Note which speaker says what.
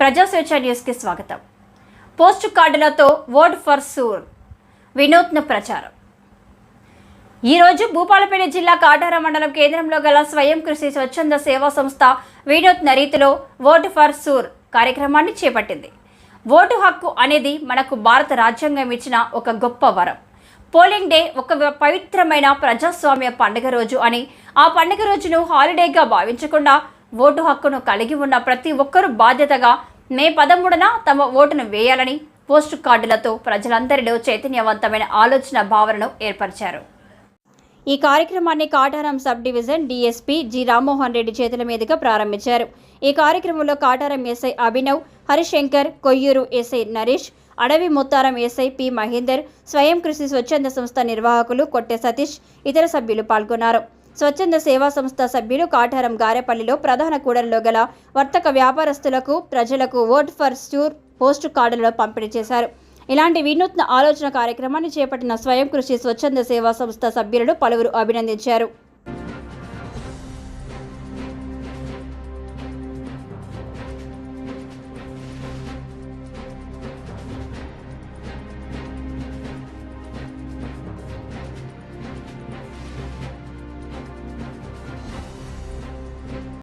Speaker 1: ప్రజాస్వేచ్ఛ న్యూస్కి స్వాగతం. పోస్ట్ కార్డులతో ఓట్ ఫర్ సూర్. వినూత్న ప్రచారం. ఈరోజు భూపాలపేట జిల్లా కాటార మండలం కేంద్రంలో గల స్వయం కృషి స్వచ్ఛంద సేవా సంస్థ వినూత్న రీతిలో ఓటు ఫర్ సూర్ కార్యక్రమాన్ని చేపట్టింది. ఓటు హక్కు అనేది మనకు భారత రాజ్యాంగం ఇచ్చిన ఒక గొప్ప వరం. పోలింగ్ డే ఒక పవిత్రమైన ప్రజాస్వామ్య పండుగ రోజు అని ఆ పండుగ రోజును హాలిడేగా భావించకుండా ఓటు హక్కును కలిగి ఉన్న ప్రతి ఒక్కరూ బాధ్యతగా మే పదమూడున తమ ఓటును వేయాలని పోస్టు కార్డులతో ప్రజలందరిలో చైతన్యవంతమైన ఆలోచన భావనను ఏర్పరిచారు. ఈ కార్యక్రమాన్ని Kataram sub division DSP G Rammohan Reddy చేతుల మీదుగా ప్రారంభించారు. ఈ కార్యక్రమంలో Kataram SI Abhinav Harishankar Koyyur SI Naresh Adavi Muttaram SI P Mahender స్వయం కృషి స్వచ్ఛంద సంస్థ నిర్వాహకులు కొట్టె సతీష్ ఇతర సభ్యులు పాల్గొన్నారు. స్వచ్ఛంద సేవా సంస్థ సభ్యులు కాటారం గారెపల్లిలో ప్రధాన కూడలిలో గల వర్తక వ్యాపారస్తులకు ప్రజలకు ఓట్ ఫర్ స్టూర్ పోస్ట్ కార్డులను పంపిణీ చేశారు. ఇలాంటి వినూత్న ఆలోచన కార్యక్రమాన్ని చేపట్టిన స్వయం కృషి స్వచ్ఛంద సేవా సంస్థ సభ్యులను పలువురు అభినందించారు.